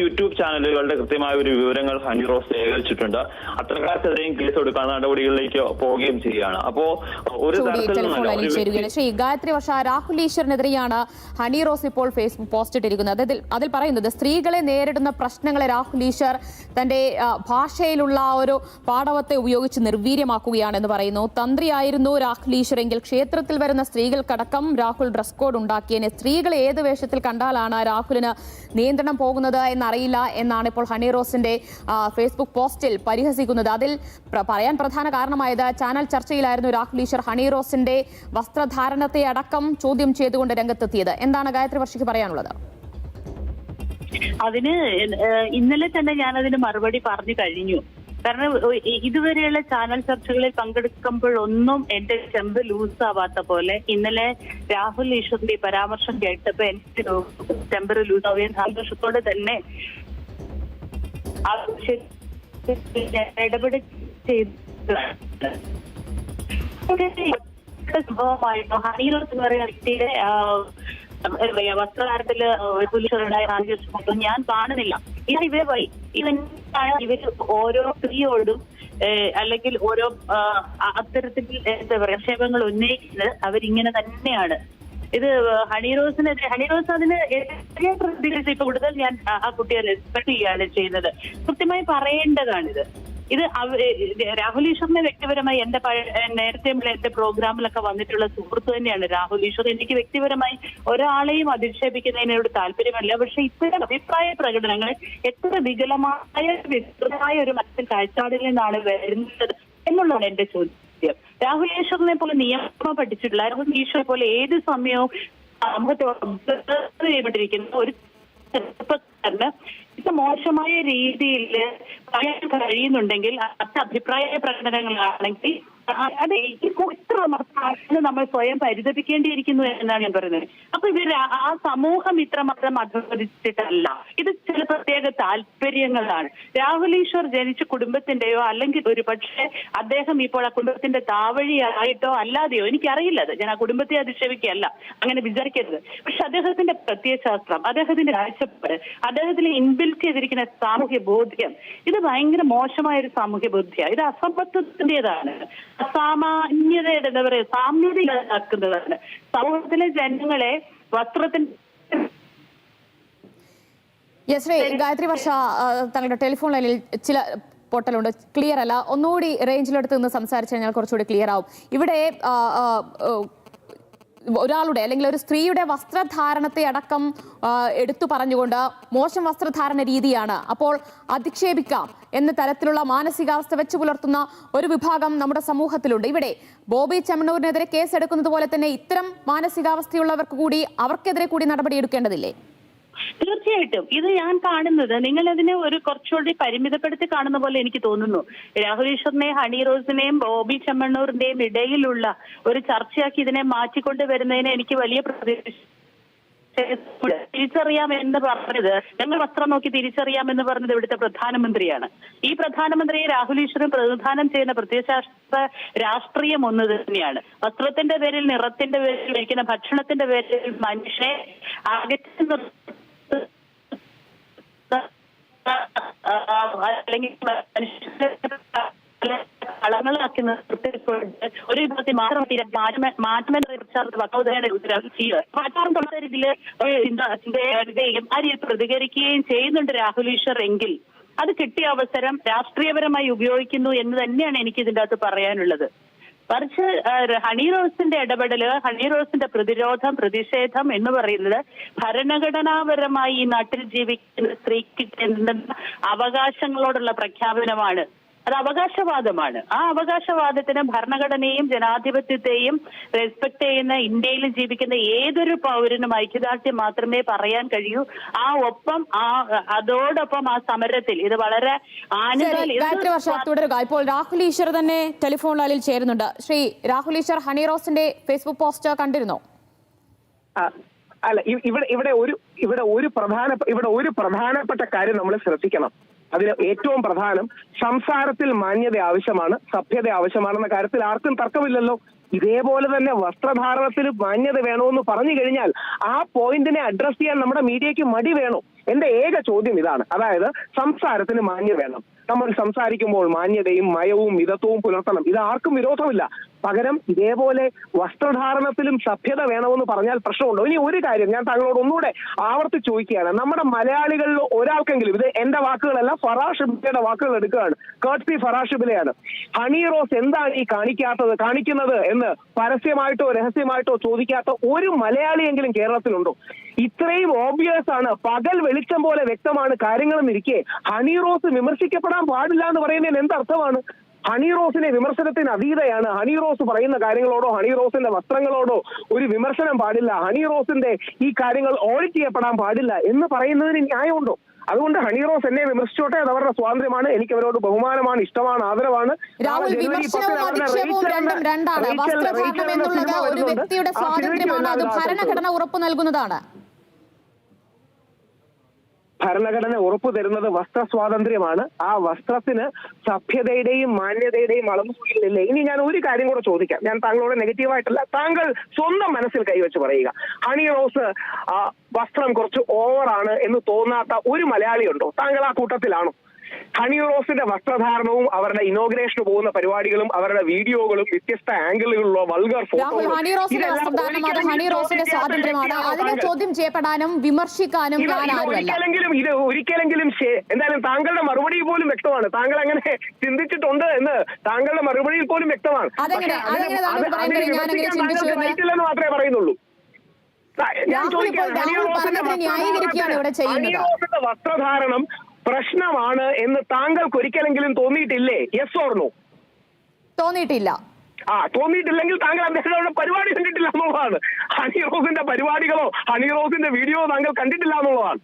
YouTube ചാനലുകളുടെ കൃത്യമായ ഒരു വിവരങ്ങൾ ഹണി റോസ് ശേഖരിച്ചിട്ടുണ്ട്. അത്തരക്കാർക്കെതിരെയും കേസ് എടുക്കാൻ നടപടികളിലേക്ക് പോവുകയും ചെയ്യുകയാണ്. അപ്പോ ഒരു തരത്തിൽ ഗായത്രി വർഷ രാഹുൽ ഈശ്വറിനെതിരെയാണ് ഹണി റോസ് ഇപ്പോൾ ഫേസ്ബുക്ക് പോസ്റ്റ് ഇട്ടിരിക്കുന്നത്. അതിൽ അതിൽ പറയുന്നത് സ്ത്രീകളെ നേരിടുന്ന പ്രശ്നങ്ങളെ രാഹുൽ ഈശ്വർ തന്റെ ഭാഷയിലുള്ള ഒരു പാടവത്തെ ഉപയോഗിച്ച് നിർവീര്യമാക്കുകയാണെന്ന് പറയുന്നു. തന്ത്രിയായിരുന്നു രാഹുൽ ഈശ്വർ എങ്കിൽ ക്ഷേത്രത്തിൽ വരുന്ന സ്ത്രീകൾക്കടക്കം രാഹുൽ ഡ്രസ് കോഡ് ഉണ്ടാക്കിയതിനെ സ്ത്രീകളെ ഏത് വേഷത്തിൽ കണ്ടാലാണ് രാഹുലിന് നിയന്ത്രണം പോകുന്നത് എന്നറിയില്ല എന്നാണ് ഇപ്പോൾ ഹണി റോസിന്റെ ഫേസ്ബുക്ക് പോസ്റ്റിൽ പരിഹസിക്കുന്നത്. അതിൽ പറയാൻ പ്രധാന കാരണമായത് ചാനൽ ചർച്ചയിലായിരുന്നു രാഹുൽ ഈശ്വർ ഹണി റോസിന്റെ വസ്ത്രധാരണത്തെ അടക്കം ചോദ്യം ചെയ്തുകൊണ്ട് രംഗത്തെത്തിയത്. എന്താണ് ഗായത്രി വർഷയ്ക്ക് പറയാനുള്ളത്? അതിന് ഇന്നലെ തന്നെ ഞാൻ അതിന് മറുപടി പറഞ്ഞു കഴിഞ്ഞു. കാരണം ഇതുവരെയുള്ള ചാനൽ ചർച്ചകളിൽ പങ്കെടുക്കുമ്പോഴൊന്നും എന്റെ ചെമ്പ് ലൂസ് ആവാത്ത പോലെ ഇന്നലെ രാഹുൽ ഈശ്വറിന്റെ പരാമർശം കേട്ടപ്പോ എനിക്ക് ചെമ്പ് ലൂസ് ആവുകയും സന്തോഷത്തോടെ തന്നെ ഇടപെടൽ ചെയ്തതാണ്. സംഭവമായിരുന്നു. ഹണീറോസ് എന്ന് പറയുന്ന വ്യക്തിയുടെ വസ്ത്രകാരത്തിൽ ഹാനിയൊന്നും ഞാൻ കാണുന്നില്ല. ഇത് ഇവരെ ഇവൻ ഇവർ ഓരോ സ്ത്രീയോടും അല്ലെങ്കിൽ ഓരോ അത്തരത്തിൽ എന്താ പറയുക ക്ഷേപങ്ങൾ ഉന്നയിക്കുന്നത് അവരിങ്ങനെ തന്നെയാണ്. ഇത് ഹണിറോസിനെതിരെ ഹണിറോസ് അതിന് എതിരെ പ്രതികരിച്ച് ഇപ്പൊ കൂടുതൽ ഞാൻ ആ കുട്ടിയെ റെസ്പെക്ട് ചെയ്യാണ് ചെയ്യുന്നത്. കൃത്യമായി പറയേണ്ടതാണിത്. ഇത് രാഹുൽ ഈശ്വറിനെ വ്യക്തിപരമായി എന്റെ നേരത്തെ എന്റെ പ്രോഗ്രാമിലൊക്കെ വന്നിട്ടുള്ള സുഹൃത്ത് തന്നെയാണ് രാഹുൽ ഈശ്വർ. എനിക്ക് വ്യക്തിപരമായി ഒരാളെയും അധിക്ഷേപിക്കുന്നതിനോട് താല്പര്യമല്ല. പക്ഷെ ഇത്തരം അഭിപ്രായ പ്രകടനങ്ങൾ എത്ര വികലമായ വികൃതമായ ഒരു മറ്റു കാഴ്ചപ്പാടിൽ നിന്നാണ് വരുന്നത് എന്നുള്ളതാണ് എന്റെ ചോദ്യം. രാഹുൽ ഈശ്വറിനെ പോലെ നിയമം പഠിച്ചിട്ടില്ല രാഹുൽ ഈശ്വർ പോലെ ഏത് സമയവും ഒബ്സർവ് ചെയ്യപ്പെട്ടിരിക്കുന്ന ഒരു ചെറുപ്പക്കാരന് ഇത് മോശമായ രീതിയിൽ പറയാൻ കഴിയുന്നുണ്ടെങ്കിൽ അത് അഭിപ്രായ പ്രകടനങ്ങളാണെങ്കിൽ അത് ഇത്ര മാത്രം നമ്മൾ സ്വയം പരിതപിക്കേണ്ടിയിരിക്കുന്നു എന്നാണ് ഞാൻ പറയുന്നത്. അപ്പൊ ഇവർ ആ സമൂഹം ഇത്രമാത്രം അധപതിച്ചിട്ടല്ല ഇത് ചില പ്രത്യേക താല്പര്യങ്ങളാണ്. രാഹുൽ ഈശ്വർ ജനിച്ച കുടുംബത്തിന്റെയോ അല്ലെങ്കിൽ ഒരു പക്ഷേ അദ്ദേഹം ഇപ്പോൾ ആ കുടുംബത്തിന്റെ താവഴിയായിട്ടോ അല്ലാതെയോ എനിക്കറിയില്ല അത്. ഞാൻ ആ കുടുംബത്തെ അധിക്ഷേപിക്കുകയല്ല. അങ്ങനെ വിചാരിക്കരുത്. പക്ഷെ അദ്ദേഹത്തിന്റെ പ്രത്യയശാസ്ത്രം അദ്ദേഹത്തിന്റെ കാഴ്ചപ്പാട് അദ്ദേഹത്തിന് ഇൻബിൽറ്റ് ചെയ്തിരിക്കുന്ന സാമൂഹ്യ ബോധ്യം. ഇത് ഭയങ്കര മോശമായ ഒരു സാമൂഹ്യ ബോധ്യമാണ് ഇത് അസമത്വത്തിന്റേതാണ് അസാമാന്യതയുടെ എന്താ പറയുക സാമ്യത ഇല്ലാതാക്കുന്നതാണ് സമൂഹത്തിലെ ജനങ്ങളെ വസ്ത്രത്തിന്റെ യെസ് ഗായത്രി വർഷ തങ്ങളുടെ ടെലിഫോൺ ലൈനിൽ ചില പൊട്ടലുണ്ട്. ക്ലിയർ അല്ല. ഒന്നുകൂടി റേഞ്ചിലെടുത്ത് നിന്ന് സംസാരിച്ചു കഴിഞ്ഞാൽ കുറച്ചുകൂടി ക്ലിയർ ആവും. ഇവിടെ ഒരാളുടെ അല്ലെങ്കിൽ ഒരു സ്ത്രീയുടെ വസ്ത്രധാരണത്തെ അടക്കം എടുത്തു പറഞ്ഞുകൊണ്ട് മോശം വസ്ത്രധാരണ രീതിയാണ് അപ്പോൾ അധിക്ഷേപിക്കാം എന്ന തരത്തിലുള്ള മാനസികാവസ്ഥ വെച്ച് പുലർത്തുന്ന ഒരു വിഭാഗം നമ്മുടെ സമൂഹത്തിലുണ്ട്. ഇവിടെ ബോബി ചെമ്മണ്ണൂരിനെതിരെ കേസെടുക്കുന്നത് പോലെ തന്നെ ഇത്തരം മാനസികാവസ്ഥയുള്ളവർക്ക് കൂടി അവർക്കെതിരെ കൂടി നടപടിയെടുക്കേണ്ടതില്ലേ? തീർച്ചയായിട്ടും. ഇത് ഞാൻ കാണുന്നത് നിങ്ങൾ അതിനെ ഒരു കുറച്ചുകൂടി പരിമിതപ്പെടുത്തി കാണുന്ന പോലെ എനിക്ക് തോന്നുന്നു. രാഹുൽ ഈശ്വറിനെയും ഹണി റോസിനെയും ബോബി ചെമ്മണ്ണൂറിന്റെയും ഇടയിലുള്ള ഒരു ചർച്ചയാക്കി ഇതിനെ മാറ്റിക്കൊണ്ട് വരുന്നതിന് എനിക്ക് വലിയ പ്രതീക്ഷ തിരിച്ചറിയാം എന്ന് പറഞ്ഞത് ഞങ്ങൾ വസ്ത്രം നോക്കി തിരിച്ചറിയാം എന്ന് പറഞ്ഞത് ഇവിടുത്തെ പ്രധാനമന്ത്രിയാണ്. ഈ പ്രധാനമന്ത്രിയെ രാഹുൽ ഈശ്വരൻ പ്രതിനിധാനം ചെയ്യുന്ന പ്രത്യയശാസ്ത്ര രാഷ്ട്രീയം ഒന്ന് തന്നെയാണ്. വസ്ത്രത്തിന്റെ പേരിൽ നിറത്തിന്റെ പേരിൽ കഴിക്കുന്ന ഭക്ഷണത്തിന്റെ പേരിൽ മനുഷ്യനെ അകറ്റി അല്ലെങ്കിൽ കളങ്ങളാക്കി നിർത്തിക്കൊണ്ട് ഒരു വിഭാഗത്തിൽ മാത്രം തീരെ മാറ്റം മാറ്റമെന്ന വക്കൗതയുടെ ചെയ്യുക. മാറ്റാറും തുടർന്ന രീതിയിൽ ആ രീതിയിൽ പ്രതികരിക്കുകയും ചെയ്യുന്നുണ്ട് രാഹുൽ ഈശ്വർ എങ്കിൽ. അത് കിട്ടിയ അവസരം രാഷ്ട്രീയപരമായി ഉപയോഗിക്കുന്നു എന്ന് തന്നെയാണ് എനിക്ക് ഇതിന്റെ അകത്ത് പറയാനുള്ളത്. മറിച്ച് ഹണി റോസിന്റെ ഇടപെടൽ ഹണി റോസിന്റെ പ്രതിരോധം പ്രതിഷേധം എന്ന് പറയുന്നത് ഭരണഘടനാപരമായി ഈ നാട്ടിൽ ജീവിക്കുന്ന സ്ത്രീക്ക് അവകാശങ്ങളോടുള്ള പ്രഖ്യാപനമാണ്. അത് അവകാശവാദമാണ്. ആ അവകാശവാദത്തിന് ഭരണഘടനയും ജനാധിപത്യത്തെയും റെസ്പെക്ട് ചെയ്യുന്ന ഇന്ത്യയിൽ ജീവിക്കുന്ന ഏതൊരു പൗരനും ഐക്യദാർഢ്യം മാത്രമേ പറയാൻ കഴിയൂ. ആ ഒപ്പം ആ അതോടൊപ്പം ആ സമരത്തിൽ ഇത് വളരെ ഗായത്രി വർഷ തുടരുക ഇപ്പോൾ രാഹുൽ ഈശ്വർ തന്നെ ടെലിഫോൺ ലൈനിൽ ചേരുന്നുണ്ട്. ശ്രീ രാഹുൽ ഈശ്വർ ഹണി റോസിന്റെ ഫേസ്ബുക്ക് പോസ്റ്റ് കണ്ടിരുന്നോ? അല്ല ഇവിടെ ഇവിടെ ഒരു ഇവിടെ ഒരു പ്രധാന ഇവിടെ ഒരു പ്രധാനപ്പെട്ട കാര്യം നമ്മൾ ശ്രദ്ധിക്കണം. അതിൽ ഏറ്റവും പ്രധാനം സംസാരത്തിൽ മാന്യത ആവശ്യമാണ് സഭ്യത ആവശ്യമാണെന്ന കാര്യത്തിൽ ആർക്കും തർക്കമില്ലല്ലോ. ഇതേപോലെ തന്നെ വസ്ത്രധാരണത്തിൽ മാന്യത വേണമെന്ന് പറഞ്ഞു കഴിഞ്ഞാൽ ആ പോയിന്റിനെ അഡ്രസ് ചെയ്യാൻ നമ്മുടെ മീഡിയയ്ക്ക് മടി വേണോ. എന്റെ ഏക ചോദ്യം ഇതാണ്. അതായത് സംസാരത്തിന് മാന്യത വേണം. നമ്മൾ സംസാരിക്കുമ്പോൾ മാന്യതയും മയവും മിതത്വവും പുലർത്തണം. ഇത് ആർക്കും വിരോധമില്ല. പകരം ഇതേപോലെ വസ്ത്രധാരണത്തിലും സഭ്യത വേണമെന്ന് പറഞ്ഞാൽ പ്രശ്നമുണ്ടോ. ഇനി ഒരു കാര്യം ഞാൻ താങ്കളോട് ഒന്നുകൂടെ ആവർത്തി ചോദിക്കുകയാണ്. നമ്മുടെ മലയാളികളിൽ ഒരാൾക്കെങ്കിലും ഇത് എന്റെ വാക്കുകളല്ല ഫറാഷിബിലയുടെ വാക്കുകൾ എടുക്കുകയാണ്. കേർട്സി ഫറാഷിബിലയാണ് ഹണി റോസ് എന്താണ് ഈ കാണിക്കാത്തത് കാണിക്കുന്നത് എന്ന് പരസ്യമായിട്ടോ രഹസ്യമായിട്ടോ ചോദിക്കാത്ത ഒരു മലയാളിയെങ്കിലും കേരളത്തിലുണ്ടോ? ഇത്രയും ഓബിയസ് ആണ്. പകൽ വെളിച്ചം പോലെ വ്യക്തമാണ് കാര്യങ്ങളെന്നിരിക്കെ ഹണി റോസ് വിമർശിക്കപ്പെടാൻ പാടില്ല എന്ന് പറയുന്നതിന് എന്തർത്ഥമാണ് ഹണി റോസിനെ വിമർശനത്തിന് അതീതയാണ്. ഹണി റോസ് പറയുന്ന കാര്യങ്ങളോടോ ഹണി റോസിന്റെ വസ്ത്രങ്ങളോടോ ഒരു വിമർശനം പാടില്ല. ഹണി റോസിന്റെ ഈ കാര്യങ്ങൾ ഓഡിറ്റ് ചെയ്യപ്പെടാൻ പാടില്ല എന്ന് പറയുന്നതിന് ന്യായമുണ്ടോ? അതുകൊണ്ട് ഹണി റോസ് എന്നെ വിമർശിച്ചോട്ടെ അത് അവരുടെ സ്വാതന്ത്ര്യമാണ്. എനിക്ക് അവരോട് ബഹുമാനമാണ് ഇഷ്ടമാണ് ആദരവാണ്. ഒരു വ്യക്തിയുടെ സ്വാതന്ത്ര്യമാണ്. അത് ഭരണഘടന ഉറപ്പു നൽകുന്നതാണ്. ഭരണഘടന ഉറപ്പു തരുന്നത് വസ്ത്ര സ്വാതന്ത്ര്യമാണ് ആ വസ്ത്രത്തിന് സഭ്യതയുടെയും മാന്യതയുടെയും അളവ് സൂചിക്കുന്നില്ല ഇനി ഞാൻ ഒരു കാര്യം കൂടെ ചോദിക്കാം. ഞാൻ താങ്കളോട് നെഗറ്റീവായിട്ടല്ല താങ്കൾ സ്വന്തം മനസ്സിൽ കൈവച്ച് പറയുക. ഹണി റോസ് വസ്ത്രം കുറച്ച് ഓവറാണ് എന്ന് തോന്നാത്ത ഒരു മലയാളിയുണ്ടോ? താങ്കൾ ആ കൂട്ടത്തിലാണോ? ഹണി റോസിന്റെ വസ്ത്രധാരണവും അവരുടെ ഇനോഗ്രേഷന് പോകുന്ന പരിപാടികളും അവരുടെ വീഡിയോകളും വ്യത്യസ്ത ആംഗിളുകളിലുള്ള വൾഗർ ഫോട്ടോകളും ഹണി റോസിന്റെ വസ്ത്രധാരണം അത് ഹണി റോസിന്റെ സ്വാതന്ത്ര്യമാണ്. അതിനെ ചോദ്യം ചെയ്യപ്പെടാനും വിമർശിക്കാനും ഇത് ഒരിക്കലെങ്കിലും ഇത് ഒരിക്കലെങ്കിലും എന്തായാലും താങ്കളുടെ മറുപടി പോലും വ്യക്തമാണ്. താങ്കൾ അങ്ങനെ ചിന്തിച്ചിട്ടുണ്ട് എന്ന് താങ്കളുടെ മറുപടിയിൽ പോലും വ്യക്തമാണ്? മാത്രമേ പറയുന്നുള്ളൂ. ഞാൻ ചോദിക്കാം ഹണി റോസിന്റെ വസ്ത്രധാരണം പ്രശ്നമാണ് എന്ന് താങ്കൾക്ക് ഒരിക്കലെങ്കിലും തോന്നിയിട്ടില്ലേ യെസ് ഓർണോ തോന്നിയിട്ടില്ല. ആ തോന്നിയിട്ടില്ലെങ്കിൽ താങ്കൾ അദ്ദേഹത്തിന്റെ പരിപാടി കണ്ടിട്ടില്ല എന്നുള്ളതാണ്. ഹണി റോസിന്റെ പരിപാടികളോ ഹണി റോസിന്റെ വീഡിയോ താങ്കൾ കണ്ടിട്ടില്ല എന്നുള്ളതാണ്.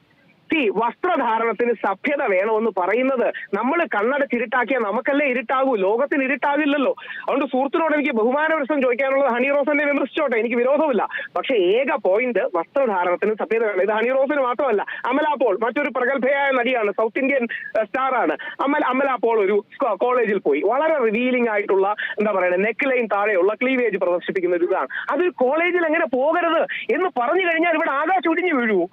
സി വസ്ത്രധാരണത്തിന് സഭ്യത വേണമെന്ന് പറയുന്നത് നമ്മൾ കണ്ണടച്ചിരുട്ടാക്കിയാൽ നമുക്കല്ലേ ഇരുട്ടാകൂ? ലോകത്തിന് ഇരുട്ടാകില്ലല്ലോ. അതുകൊണ്ട് സുഹൃത്തിനോട് എനിക്ക് ബഹുമാന പ്രശ്നം ചോദിക്കാനുള്ളത് ഹണി റോസിനെ വിമർശിച്ചോട്ടെ എനിക്ക് വിരോധമില്ല. പക്ഷേ ഏക പോയിന്റ് വസ്ത്രധാരണത്തിന് സഭ്യത വേണം. ഇത് ഹണി റോസിന് മാത്രമല്ല അമല പോൾ മറ്റൊരു പ്രഗത്ഭയായ നടിയാണ് സൗത്ത് ഇന്ത്യൻ സ്റ്റാറാണ് അമൽ അമല പോൾ ഒരു കോളേജിൽ പോയി. വളരെ റിവീലിംഗ് ആയിട്ടുള്ള എന്താ പറയുക നെക്ക് ലൈൻ താഴെയുള്ള ക്ലീവേജ് പ്രദർശിപ്പിക്കുന്ന ഒരു ഇതാണ്. അത് കോളേജിൽ എങ്ങനെ പോകരുത് എന്ന് പറഞ്ഞു കഴിഞ്ഞാൽ ഇവിടെ ആകാശം ഒടിഞ്ഞു വീഴുവോ?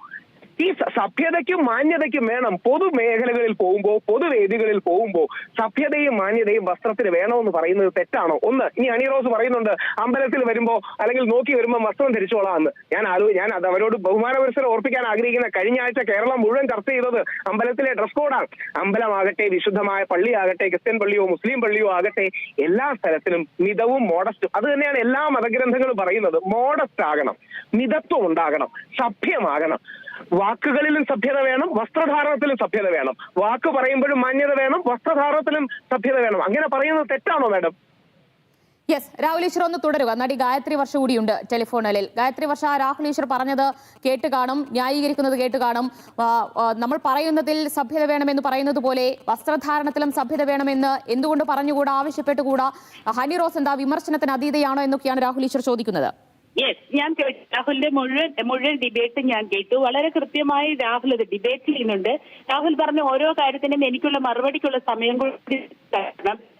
ഈ സഭ്യതയ്ക്കും മാന്യതയ്ക്കും വേണം. പൊതുമേഖലകളിൽ പോകുമ്പോൾ പൊതുവേദികളിൽ പോകുമ്പോൾ സഭ്യതയും മാന്യതയും വസ്ത്രത്തിന് വേണമെന്ന് പറയുന്നത് തെറ്റാണോ? ഒന്ന് ഇനി അണിറോസ് പറയുന്നുണ്ട് അമ്പലത്തിൽ വരുമ്പോ അല്ലെങ്കിൽ നോക്കി വരുമ്പോൾ വസ്ത്രം ധരിച്ചോളാം ഞാൻ ആലോ ഞാൻ അത് അവരോട് ബഹുമാന പരിസരം ഓർപ്പിക്കാൻ ആഗ്രഹിക്കുന്ന കഴിഞ്ഞ ആഴ്ച കേരളം മുഴുവൻ ചർച്ച ചെയ്തത് അമ്പലത്തിലെ ഡ്രസ് കോഡാണ് അമ്പലമാകട്ടെ വിശുദ്ധമായ പള്ളിയാകട്ടെ ക്രിസ്ത്യൻ പള്ളിയോ മുസ്ലിം പള്ളിയോ ആകട്ടെ എല്ലാ സ്ഥലത്തിലും മിതവും മോഡസ്റ്റും അത് തന്നെയാണ് എല്ലാ മതഗ്രന്ഥങ്ങളും പറയുന്നത്. മോഡസ്റ്റ് ആകണം. മിതത്വം ഉണ്ടാകണം. സഭ്യമാകണം. വാക്കുകളിലും സഭ്യത വേണം വസ്ത്രധാരണത്തിലും സഭ്യത വേണം. വാക്ക് പറയുമ്പോഴും മാന്യത വേണം വസ്ത്രധാരണത്തിലും സഭ്യത വേണം. അങ്ങനെ പറയുന്നത് തെറ്റാണോ മാഡം? യെസ് രാഹുൽ ഈശ്വർ ഒന്ന് തുടരുക. നടി ഗായത്രി വർഷ കൂടിയുണ്ട് ടെലിഫോണിൽ. ഗായത്രി വർഷ രാഹുൽ ഈശ്വർ പറഞ്ഞത് കേട്ട് കാണും ന്യായീകരിക്കുന്നത് കേട്ട് കാണും. നമ്മൾ പറയുന്നതിൽ സഭ്യത വേണമെന്ന് പറയുന്നത് പോലെ വസ്ത്രധാരണത്തിലും സഭ്യത വേണമെന്ന് എന്തുകൊണ്ട് പറഞ്ഞുകൂടാ ആവശ്യപ്പെട്ടുകൂടാ? ഹനി റോസ് എന്താ വിമർശനത്തിന് അതീതയാണോ എന്നൊക്കെയാണ് രാഹുൽ ഈശ്വർ ചോദിക്കുന്നത്. യെസ് ഞാൻ കേട്ടു. രാഹുലിന്റെ മുഴുവൻ മുഴുവൻ ഡിബേറ്റ് ഞാൻ കേട്ടു. വളരെ കൃത്യമായി രാഹുൽ അത് ഡിബേറ്റ് ചെയ്യുന്നുണ്ട്. രാഹുൽ പറഞ്ഞ ഓരോ കാര്യത്തിനും എനിക്കുള്ള മറുപടിക്കുള്ള സമയം കൂടി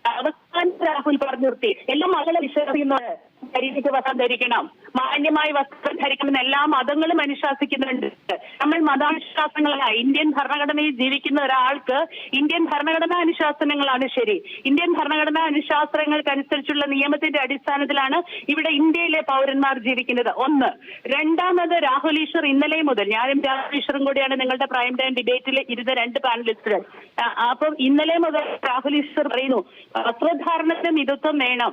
അവസാനം രാഹുൽ പറഞ്ഞു നിർത്തി. എല്ലാം മകളെ വിശ്വസിക്കുന്നത് ശരീരത്തിൽ വസ്ത്രം ധരിക്കണം. മാന്യമായി വസ്ത്രം ധരിക്കണം എല്ലാ മതങ്ങളും അനുശാസിക്കുന്നുണ്ട്. നമ്മൾ മതാനുശാസനങ്ങളല്ല ഇന്ത്യൻ ഭരണഘടനയിൽ ജീവിക്കുന്ന ഒരാൾക്ക് ഇന്ത്യൻ ഭരണഘടനാ അനുശാസനങ്ങളാണ് ശരി. ഇന്ത്യൻ ഭരണഘടനാ അനുശാസനങ്ങൾക്കനുസരിച്ചുള്ള നിയമത്തിന്റെ അടിസ്ഥാനത്തിലാണ് ഇവിടെ ഇന്ത്യയിലെ പൗരന്മാർ ജീവിക്കുന്നത്. ഒന്ന്. രണ്ടാമത് രാഹുൽ ഈശ്വർ ഇന്നലെ മുതൽ ഞാനും രാഹുൽ ഈശ്വറും കൂടിയാണ് നിങ്ങളുടെ പ്രൈം ടൈം ഡിബേറ്റിൽ ഇരുന്ന രണ്ട് പാനലിസ്റ്റുകൾ. അപ്പം ഇന്നലെ മുതൽ രാഹുൽ ഈശ്വർ പറയുന്നു വസ്ത്രധാരണത്തിന് മിതത്വം വേണം.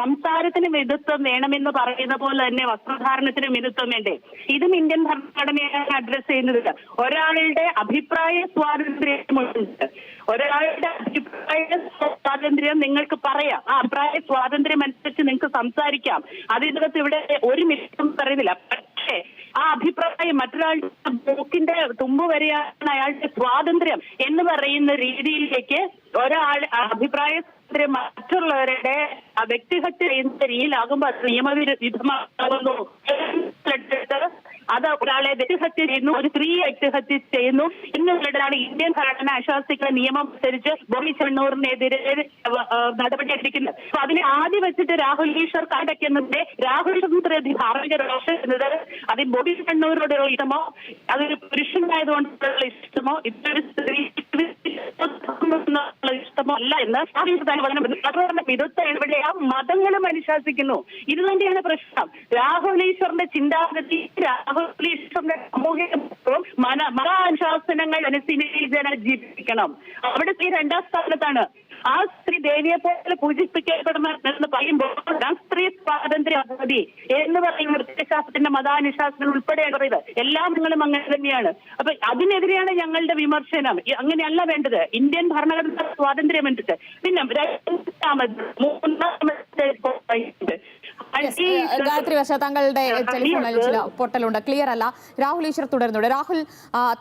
സംസാരത്തിന് മിതത്വം വേണമെന്ന് പറയുന്ന പോലെ തന്നെ വസ്ത്രധാരണത്തിന് മിതത്വം വേണ്ടേ? ഇതും ഇന്ത്യൻ ഭരണഘടനയാണ് അഡ്രസ് ചെയ്യുന്നത്. ഒരാളുടെ അഭിപ്രായ സ്വാതന്ത്ര്യമുണ്ട് ഒരാളുടെ അഭിപ്രായ സ്വാതന്ത്ര്യം നിങ്ങൾക്ക് പറയാം. ആ അഭിപ്രായ സ്വാതന്ത്ര്യം അനുസരിച്ച് നിങ്ങൾക്ക് സംസാരിക്കാം. അത് ഇതിനകത്ത് ഇവിടെ ഒരു മിനിറ്റും പറയുന്നില്ല. പക്ഷേ ആ അഭിപ്രായം മറ്റൊരാളുടെ മൂക്കിന്റെ തുമ്പ് വരെയാണ് അയാളുടെ സ്വാതന്ത്ര്യം എന്ന് പറയുന്ന രീതിയിലേക്ക് ഒരാൾ അഭിപ്രായ സ്വാതന്ത്ര്യം മറ്റുള്ളവരുടെ വ്യക്തിഹത്യ ചെയ്യുന്ന രീതിയിലാകുമ്പോൾ അത് നിയമവിരുദ്ധമാകുന്നു. അത് ഒരാളെ വ്യക്തിഹത്യ ചെയ്യുന്നു ഒരു സ്ത്രീയെ വ്യക്തിഹത്യ ചെയ്യുന്നു. എന്നുള്ളതാണ് ഇന്ത്യൻ ഭരണഘടന ആശ്വാസിക്കുന്ന നിയമം അനുസരിച്ച് ബോബി ചെണ്ണൂറിനെതിരെ നടപടി എടുക്കുന്നത് അപ്പൊ അതിനെ ആദ്യം വെച്ചിട്ട് രാഹുൽ ഈശ്വർ കാണ്ടയ്ക്കുന്നതിന്റെ രാഹുൽ ഈശ്വറിന്റെ ധാർമ്മിക രോഷം എന്നത് അത് ബോബി ചെണ്ണൂരിനോടുള്ള ഇഷ്ടമോ? അതൊരു പുരുഷനായതുകൊണ്ടുള്ള ഇഷ്ടമോ? ഇതൊരു സ്ത്രീ വിരുദ്ധ എവിടെയാ? മതങ്ങളും അനുശാസിക്കുന്നു. ഇത് തന്നെയാണ് പ്രശ്നം. രാഹുലീശ്വറിന്റെ ചിന്താഗതി രാഹുലീശ്വറിന്റെ സാമൂഹിക മന അനുശാസനങ്ങൾ അനുസരിച്ച് ജീവിക്കണം. അവിടെ ഈ രണ്ടാം സ്ഥാനത്താണ്. ആ സ്ത്രീ ദേവിയെ പോലെ പൂജിപ്പിക്കപ്പെടുന്ന എന്ന് പറയുമ്പോൾ സ്ത്രീ സ്വാതന്ത്ര്യ അവധി എന്ന് പറയുന്ന വൃത്തിശാസ്ത്രത്തിന്റെ മതാനുശാസനം ഉൾപ്പെടെ പറയുന്നത് എല്ലാം നിങ്ങളും അങ്ങനെ തന്നെയാണ്. അപ്പൊ അതിനെതിരെയാണ് ഞങ്ങളുടെ വിമർശനം. അങ്ങനെയല്ല വേണ്ടത്. ഇന്ത്യൻ ഭരണഘടന സ്വാതന്ത്ര്യം വേണ്ടത് പിന്നെ രണ്ടാമത് മൂന്നാമത്തെ ഗായത്രി വശ താങ്കളുടെ ടെലിഫോണിൽ ചില പൊട്ടലുണ്ട്. ക്ലിയർ അല്ല. രാഹുൽ ഈശ്വർ തുടരുന്നുണ്ട്. രാഹുൽ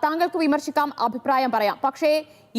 താങ്കൾക്ക് വിമർശിക്കാം അഭിപ്രായം പറയാം. പക്ഷേ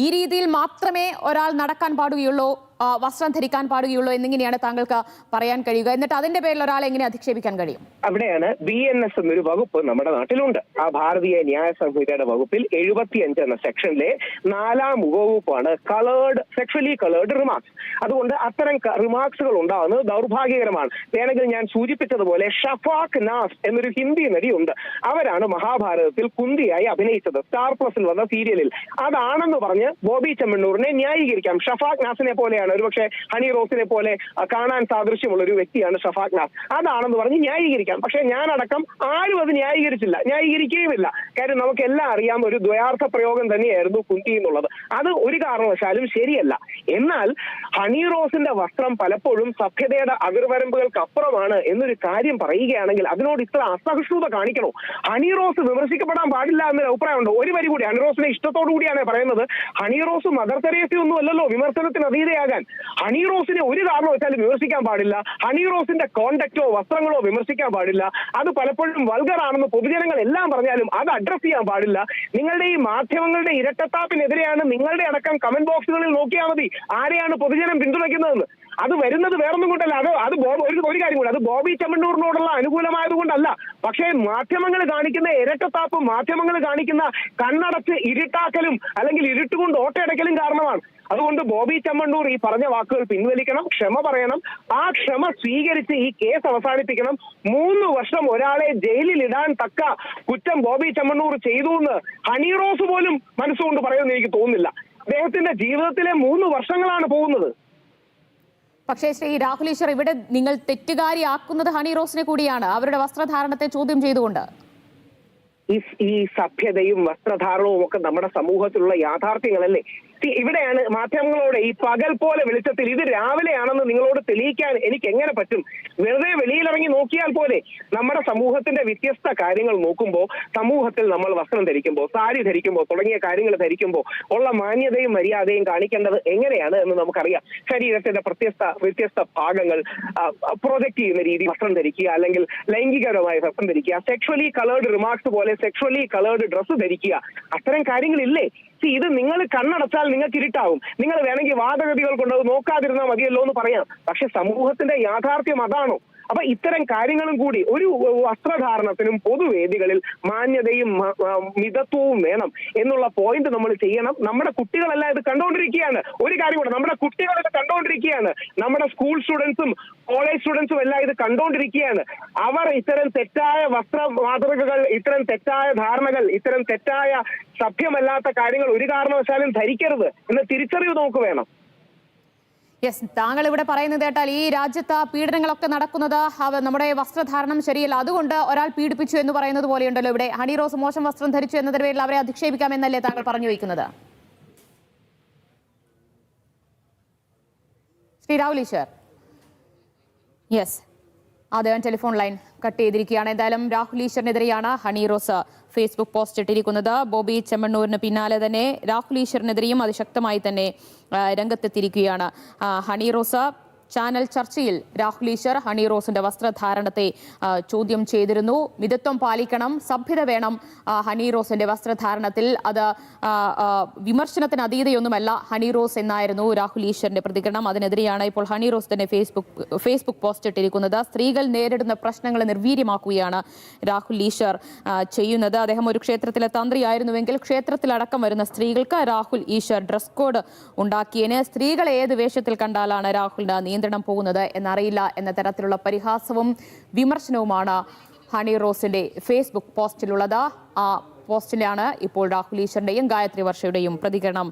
ഈ രീതിയിൽ മാത്രമേ ഒരാൾ നടക്കാൻ പാടുകയുള്ളൂ. വസ്ത്രം ധരിക്കാൻ പാടുകയുള്ളൂ എന്നിങ്ങനെയാണ് താങ്കൾക്ക് പറയാൻ കഴിയുക. എന്നിട്ട് അതിന്റെ പേരിൽ ഒരാളെ എങ്ങനെ അധിക്ഷേപിക്കാൻ കഴിയും? അവിടെയാണ് ബി എൻ എസ് എന്നൊരു വകുപ്പ് നമ്മുടെ നാട്ടിലുണ്ട്. ആ ഭാരതീയ ന്യായ സംഹിതയുടെ വകുപ്പിൽ എഴുപത്തിയഞ്ച് എന്ന സെക്ഷനിലെ നാലാം ഉപവകുപ്പാണ് കളേർഡ് സെക്ഷലി കളേർഡ് റിമാർക്സ് അതുകൊണ്ട് അത്തരം റിമാർക്സുകൾ ഉണ്ടാകുന്നത് ദൗർഭാഗ്യകരമാണ്. വേണമെങ്കിൽ ഞാൻ സൂചിപ്പിച്ചതുപോലെ ഷഫാഖ് നാസ് എന്നൊരു ഹിന്ദി നടിയുണ്ട്. അവരാണ് മഹാഭാരതത്തിൽ കുന്തിയായി അഭിനയിച്ചത്. സ്റ്റാർ പ്ലസിൽ വന്ന സീരിയലിൽ അതാണെന്ന് പറഞ്ഞ് ബോബി ചെമ്മണ്ണൂറിനെ ന്യായീകരിക്കാം. ഷഫാഖ് നാസിനെ പോലെയാണ് ഒരുപക്ഷെ ഹണി റോസിനെ പോലെ കാണാൻ സാദൃശ്യമുള്ള ഒരു വ്യക്തിയാണ് ഷഫാഖ് നാസ്. അതാണെന്ന് പറഞ്ഞ് ന്യായീകരിക്കാം. പക്ഷെ ഞാനടക്കം ആരും അത് ന്യായീകരിച്ചില്ല. ന്യായീകരിക്കുകയുമില്ല. കാര്യം നമുക്ക് എല്ലാം അറിയാം ഒരു ദ്വയാർത്ഥ പ്രയോഗം തന്നെയായിരുന്നു കുന്തി എന്നുള്ളത്. അത് ഒരു കാരണവശാലും ശരിയല്ല. എന്നാൽ ഹണി റോസിന്റെ വസ്ത്രം പലപ്പോഴും സഭ്യതയുടെ അതിർവരമ്പുകൾക്ക് അപ്പുറമാണ് എന്നൊരു കാര്യം പറയുകയാണെങ്കിൽ അതിനോട് ഇത്ര അസഹിഷ്ണുത കാണിക്കണോ? ഹണി റോസ് വിമർശിക്കപ്പെടാൻ പാടില്ല എന്നൊരു അഭിപ്രായമുണ്ട്? ഒരു വരി കൂടി ഹണി റോസിനെ ഇഷ്ടത്തോടു കൂടിയാണ് പറയുന്നത്. ഹണി റോസ് മദർ തെരേസി ഒന്നും അല്ലല്ലോ വിമർശനത്തിന് അതീതയാകാൻ. ഹണി റോസിനെ ഒരു കാരണവശാലും വിമർശിക്കാൻ പാടില്ല. ഹണി റോസിന്റെ കോണ്ടക്റ്റോ വസ്ത്രങ്ങളോ വിമർശിക്കാൻ പാടില്ല. അത് പലപ്പോഴും വൾഗറാണെന്ന് പൊതുജനങ്ങൾ എല്ലാം പറഞ്ഞാലും അത് അഡ്രസ് ചെയ്യാൻ പാടില്ല. നിങ്ങളുടെ ഈ മാധ്യമങ്ങളുടെ ഇരട്ടത്താപ്പിനെതിരെയാണ് നിങ്ങളുടെ അടക്കം കമന്റ് ബോക്സുകളിൽ നോക്കിയാൽ മതി. ആരെയാണ് പൊതുജനം പിന്തുണയ്ക്കുന്നതെന്ന്. അത് വരുന്നത് വേറൊന്നും കൊണ്ടല്ല. അത് അത് ഒരു ഒരു കാര്യം കൂടെ. അത് ബോബി ചെമ്മണ്ണൂറിനോടുള്ള അനുകൂലമായതുകൊണ്ടല്ല. പക്ഷേ മാധ്യമങ്ങൾ കാണിക്കുന്ന ഇരട്ടത്താപ്പ് മാധ്യമങ്ങൾ കാണിക്കുന്ന കണ്ണടച്ച് ഇരുട്ടാക്കലും അല്ലെങ്കിൽ ഇരുട്ടുകൊണ്ട് ഓട്ടയടക്കലും കാരണമാണ്. അതുകൊണ്ട് ബോബി ചെമ്മണ്ണൂർ ഈ പറഞ്ഞ വാക്കുകൾ പിൻവലിക്കണം ക്ഷമ പറയണം. ആ ക്ഷമ സ്വീകരിച്ച് ഈ കേസ് അവസാനിപ്പിക്കണം. മൂന്ന് വർഷം ഒരാളെ ജയിലിൽ ഇടാൻ തക്ക കുറ്റം ബോബി ചെമ്മണ്ണൂർ ചെയ്തു എന്ന് ഹണീറോസ് പോലും മനസ്സുകൊണ്ട് പറയുമെന്ന് എനിക്ക് തോന്നുന്നില്ല. അദ്ദേഹത്തിന്റെ ജീവിതത്തിലെ മൂന്ന് വർഷങ്ങളാണ് പോകുന്നത്. പക്ഷേ ശ്രീ രാഹുൽ ഈശ്വർ ഇവിടെ നിങ്ങൾ തെറ്റുകാരിയാക്കുന്നത് ഹണി റോസിനെ കൂടിയാണ്. അവരുടെ വസ്ത്രധാരണത്തെ ചോദ്യം ചെയ്തുകൊണ്ട്. ഈ ഈ സഭ്യതയും വസ്ത്രധാരണവും ഒക്കെ നമ്മുടെ സമൂഹത്തിലുള്ള യാഥാർത്ഥ്യങ്ങളല്ലേ? ഇവിടെയാണ് മാധ്യമങ്ങളോട് ഈ പകൽ പോലെ വെളിച്ചത്തിൽ ഇത് രാവിലെയാണെന്ന് നിങ്ങളോട് തെളിയിക്കാൻ എനിക്ക് എങ്ങനെ പറ്റും? വെറുതെ വെളിയിലിറങ്ങി നോക്കിയാൽ പോലെ നമ്മുടെ സമൂഹത്തിന്റെ വ്യത്യസ്ത കാര്യങ്ങൾ നോക്കുമ്പോൾ സമൂഹത്തിൽ നമ്മൾ വസ്ത്രം ധരിക്കുമ്പോൾ സാരി ധരിക്കുമ്പോൾ തുടങ്ങിയ കാര്യങ്ങൾ ധരിക്കുമ്പോൾ ഉള്ള മാന്യതയും മര്യാദയും കാണിക്കേണ്ടത് എങ്ങനെയാണ് എന്ന് നമുക്കറിയാം. ശരീരത്തിന്റെ പ്രത്യസ്ത വ്യത്യസ്ത ഭാഗങ്ങൾ പ്രൊജക്ട് ചെയ്യുന്ന രീതി വസ്ത്രം ധരിക്കുക അല്ലെങ്കിൽ ലൈംഗികപരമായ വസ്ത്രം ധരിക്കുക സെക്ഷലി കളേർഡ് റിമാർക്സ് പോലെ സെക്ഷുവലി കളേർഡ് ഡ്രസ്സ് ധരിക്കുക. അത്തരം കാര്യങ്ങളില്ലേ? സി ഇത് നിങ്ങൾ കണ്ണടച്ചാൽ നിങ്ങൾക്ക് ഇരുട്ടാവും. നിങ്ങൾ വേണമെങ്കിൽ വാദഗതികൾ കൊണ്ടത് നോക്കാതിരുന്നാൽ മതിയല്ലോ എന്ന് പറയാം. പക്ഷെ സമൂഹത്തിന്റെ യാഥാർത്ഥ്യം അതാണോ? അപ്പൊ ഇത്തരം കാര്യങ്ങളും കൂടി ഒരു വസ്ത്രധാരണത്തിനും പൊതുവേദികളിൽ മാന്യതയും മിതത്വവും വേണം എന്നുള്ള പോയിന്റ് നമ്മൾ ചെയ്യണം. നമ്മുടെ കുട്ടികളെല്ലാം ഇത് കണ്ടുകൊണ്ടിരിക്കുകയാണ് ഒരു കാര്യം കൂടെ നമ്മുടെ കുട്ടികൾ ഇത് കണ്ടുകൊണ്ടിരിക്കുകയാണ് നമ്മുടെ സ്കൂൾ സ്റ്റുഡൻസും കോളേജ് സ്റ്റുഡൻസും എല്ലാം ഇത് കണ്ടുകൊണ്ടിരിക്കുകയാണ് അവർ ഇത്തരം തെറ്റായ വസ്ത്ര മാതൃകകൾ ഇത്തരം തെറ്റായ ധാരണകൾ ഇത്തരം തെറ്റായ സഭ്യമല്ലാത്ത കാര്യങ്ങൾ ഒരു കാരണവശാലും ധരിക്കരുത് എന്ന് തിരിച്ചറിവ് നമുക്ക് വേണം. യെസ് താങ്കൾ ഇവിടെ പറയുന്നത് കേട്ടാൽ ഈ രാജ്യത്ത് പീഡനങ്ങളൊക്കെ നടക്കുന്നത് നമ്മുടെ വസ്ത്രധാരണം ശരിയല്ല. അതുകൊണ്ട് ഒരാൾ പീഡിപ്പിച്ചു എന്ന് പറയുന്നത് പോലെയുണ്ടല്ലോ ഇവിടെ. ഹണി റോസ് മോശം വസ്ത്രം ധരിച്ചു എന്നതിന്റെ പേരിൽ അവരെ അധിക്ഷേപിക്കാമെന്നല്ലേ താങ്കൾ പറഞ്ഞു വയ്ക്കുന്നത് ശ്രീ രാഹുൽ ഈശ്വർ. യെസ് അതെ ടെലിഫോൺ ലൈൻ. കട്ട് ചെയ്തിരിക്കുകയാണ്. എന്തായാലും രാഹുൽ ഈശ്വറിനെതിരെയാണ് ഹണി റോസ് ഫേസ്ബുക്ക് പോസ്റ്റ് ഇട്ടിരിക്കുന്നത്. ബോബി ചെമ്മണ്ണൂരിന് പിന്നാലെ തന്നെ രാഹുൽ ഈശ്വറിനെതിരെയും അതിശക്തമായി തന്നെ രംഗത്തെത്തിയിരിക്കുകയാണ്. ഹണി റോസ് ചാനൽ ചർച്ചയിൽ രാഹുൽ ഈശ്വർ ഹണി റോസിന്റെ വസ്ത്രധാരണത്തെ ചോദ്യം ചെയ്തിരുന്നു. മിതത്വം പാലിക്കണം സഭ്യത വേണം. ഹണി റോസിന്റെ വസ്ത്രധാരണത്തിൽ അത് വിമർശനത്തിന് അതീതയൊന്നുമല്ല. ഹണി റോസ് എന്നായിരുന്നു രാഹുൽ ഈശ്വറിന്റെ പ്രതികരണം. അതിനെതിരെയാണ് ഇപ്പോൾ ഹണി റോസ് തന്നെ ഫേസ്ബുക്ക് ഫേസ്ബുക്ക് പോസ്റ്റ് ഇട്ടിരിക്കുന്നത്. സ്ത്രീകൾ നേരിടുന്ന പ്രശ്നങ്ങളെ നിർവീര്യമാക്കുകയാണ് രാഹുൽ ഈശ്വർ ചെയ്യുന്നത്. അദ്ദേഹം ഒരു ക്ഷേത്രത്തിലെ തന്ത്രിയായിരുന്നുവെങ്കിൽ ക്ഷേത്രത്തിലടക്കം വരുന്ന സ്ത്രീകൾക്ക് രാഹുൽ ഈശ്വർ ഡ്രസ് കോഡ് ഉണ്ടാക്കിയതിന് സ്ത്രീകളെ ഏത് വേഷത്തിൽ കണ്ടാലാണ് രാഹുലിന് നിയന്ത്രണം പോകുന്നത് എന്നറിയില്ല എന്ന തരത്തിലുള്ള പരിഹാസവും വിമർശനവുമാണ് ഹണി റോസിന്റെ ഫേസ്ബുക്ക് പോസ്റ്റിലുള്ളത്. ആ പോസ്റ്റിലാണ് ഇപ്പോൾ രാഹുൽ ഈശ്വറിന്റെയും ഗായത്രി വർഷയുടെയും പ്രതികരണം.